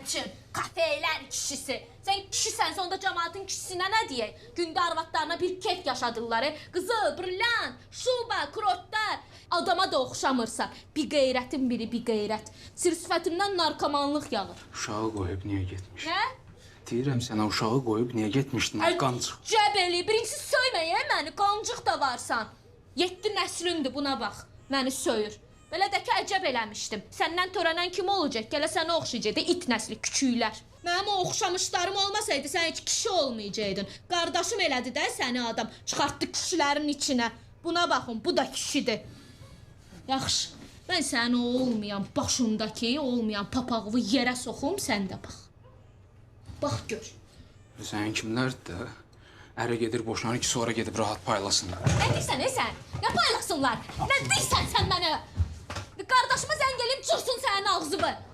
Cəmaatçı, kafeylər kişisi. Sən kişisən, sonda cəmaatın kişisinə nə deyək? Gündə arvadlarına bir kef yaşadırlar. Qızıl, brilliant, şuba, kurortlar. Adama da oxşamırsa, bir qeyrətin biri bir qeyrət. Sir sifətimdən narkomanlıq yağır. Uşağı qoyub niyə getmiş? Hə? Deyirəm sənə uşağı qoyub niyə getmişdin? Qancıq. Cəbəli, birincisi söyməyə məni, qancıq da varsan. Yeddi nəslindir buna bax. Məni söyür. Belə də ki, əcəb eləmişdim. Səndən törənən kim olacaq? Gələ sənə oxşayacaqdı, it nəsli, küçüklər. Mənim o oxşamışlarım olmasaydı sən heç kişi olmayacaktın. Qardaşım elədi də səni adam, çıxartdı kişilərin içinə. Buna baxın, bu da kişidir. Yaxşı, mən sənin o olmayan başındakı, olmayan papağı yerə soxum, sən də bax. Bax gör. Sənin kimlərdir də? Ərə gedir boşanır ki, sonra gedib rahat paylasınlar. Nə deyirsən, ey sən? Nə paylasınlar? Nə deyirsən sən mənə? What?